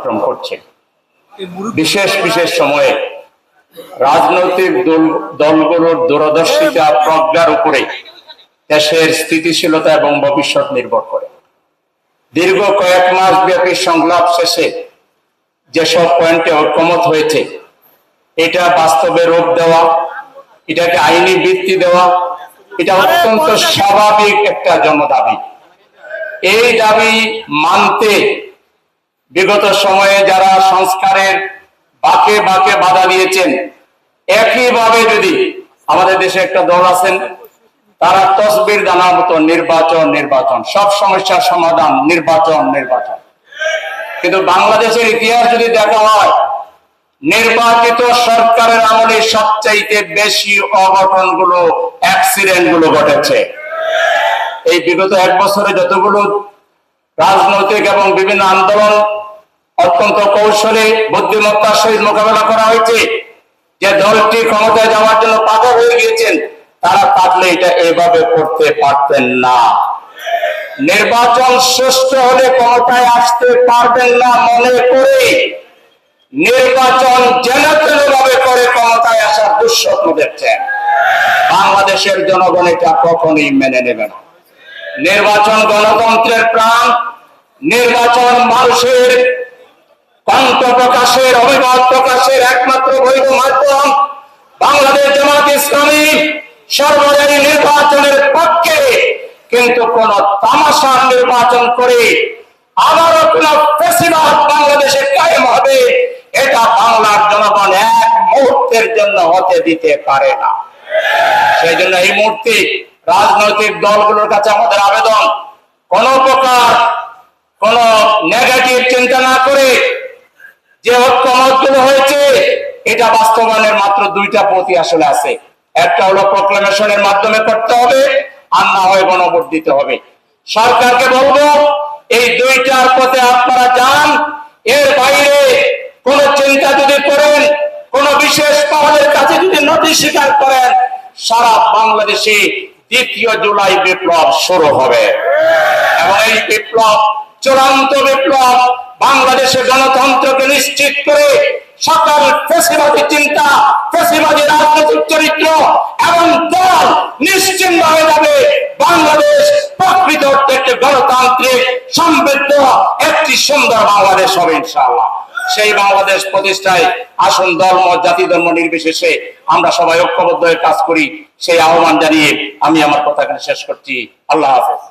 কার্যক্রম করছে। বিশেষ বিশেষ সময়ে রাজনৈতিক দলগুলোর দূরদর্শিতা প্রজ্ঞার উপরে দেশের স্থিতিশীলতা এবং ভবিষ্যৎ নির্ভর করে। দীর্ঘ কয়েক মাস ব্যাপী সংলাপ শেষে যেসব পয়েন্টে ঐক্যমত হয়েছে এটা বাস্তবে রূপ দেওয়া এটাকে আইনি ভিত্তি দেওয়া এটা অত্যন্ত স্বাভাবিক একটা জনদাবি। এই দাবি মানতে বিগত সময়ে যারা সংস্কারের বাকে বাকে বাধা দিয়েছেন, একইভাবে যদি আমাদের দেশে একটা দল আছেন, তারা তসবির জানার মতো নির্বাচন নির্বাচন। সব সমস্যার সমাধান, নির্বাচন নির্বাচন। কিন্তু বাংলাদেশের ইতিহাস যদি দেখা হয়, নির্বাচিত সরকারের আমলে সবচাইতে বেশি অঘটনগুলো অ্যাক্সিডেন্টগুলো ঘটেছে। এই বিগত এক বছরে যতগুলো রাজনৈতিক এবং বিভিন্ন আন্দোলন অত্যন্ত কৌশলে, বুদ্ধিমত্তার সহিত মোকাবেলা করা হয়েছে। যে দলটি ক্ষমতায় যাওয়ার জন্য পাগল হয়ে গিয়েছেন, তারা থাকলে এটা এভাবে করতে পারতেন না। নির্বাচন সুষ্ঠু হলে ক্ষমতায় আসতে পারবেন না মনে করে। নির্বাচন যেন ভাবে করে ক্ষমতায় আসার দুঃস্বপ্ন দেখছেন। বাংলাদেশের জনগণ এটা কখনই মেনে নেবে না। নির্বাচন গণতন্ত্রের প্রাণ, নির্বাচন মানুষের কণ্ঠ প্রকাশের অভিমত প্রকাশের একমাত্র বৈধ মাধ্যম বাংলাদেশ জামাত ইসলামী সর্বদাই নির্বাচনের পক্ষে। কিন্তু কোন তামাশার নির্বাচন করে আবারও কোন ফেসিবাদ বাংলাদেশে কায়েম হবে, এটা বাংলার জনগণ এক মুহূর্তের জন্য হতে দিতে পারে না। সেই জন্য এই মুহূর্তে রাজনৈতিক দলগুলোর কাছে আমাদের আবেদন, কোন প্রকার কোন নেগেটিভ চিন্তা না করে যে ঐক্যমতগুলো হয়েছে, এটা বাস্তবায়নের মাত্র দুইটা পথই আসলে আছে। একটা হলো প্রক্লেমেশনের মাধ্যমে করতে হবে, আর না হয় গণভোট দিতে হবে। সরকারকে বলব, এই দুইটার পথে আপনারা যান, এর বাইরে কোন চিন্তা যদি করেন, কোন বিশেষ পাহাড়ের কাছে যদি নদী স্বীকার করেন, সারা বাংলাদেশে দ্বিতীয় জুলাই বিপ্লব শুরু হবে। এবং এই বিপ্লব চূড়ান্ত বিপ্লব বাংলাদেশের গণতন্ত্রকে নিশ্চিত করে সকল ফেসিবাদী চিন্তা, ফেসিবাদী রাজনৈতিক চরিত্র এবং দল নিশ্চিন্ত হয়ে যাবে। বাংলাদেশ প্রকৃত একটি গণতান্ত্রিক, সমৃদ্ধ, একটি সুন্দর বাংলাদেশ হবে ইনশাআল্লাহ। সেই বাংলাদেশ প্রতিষ্ঠায় আসুন, ধর্ম, জাতি, ধর্ম নির্বিশেষে আমরা সবাই ঐক্যবদ্ধ হয়ে কাজ করি। সেই আহ্বান জানিয়ে আমি আমার কথা এখানে শেষ করছি। আল্লাহ হাফেজ।